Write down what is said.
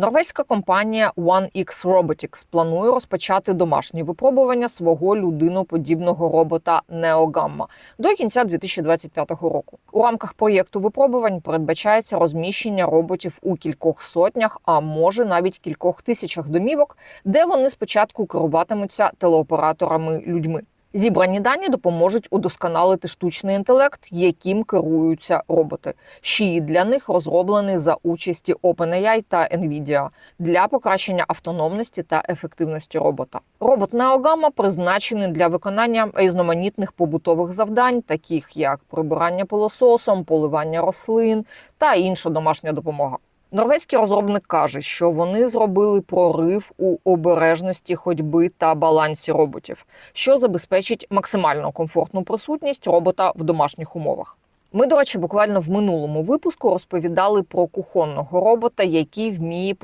Норвезька компанія OneX Robotics планує розпочати домашні випробування свого людиноподібного робота NeoGamma до кінця 2025 року. У рамках проєкту випробувань передбачається розміщення роботів у кількох сотнях, а може навіть кількох тисячах домівок, де вони спочатку керуватимуться телеоператорами людьми. Зібрані дані допоможуть удосконалити штучний інтелект, яким керуються роботи. Щі для них розроблений за участі OpenAI та NVIDIA для покращення автономності та ефективності робота. Робот Неогама призначений для виконання різноманітних побутових завдань, таких як прибирання пилососом, поливання рослин та інша домашня допомога. Норвезький розробник каже, що вони зробили прорив у обережності ходьби та балансі роботів, що забезпечить максимально комфортну присутність робота в домашніх умовах. Ми, до речі, буквально в минулому випуску розповідали про кухонного робота, який вміє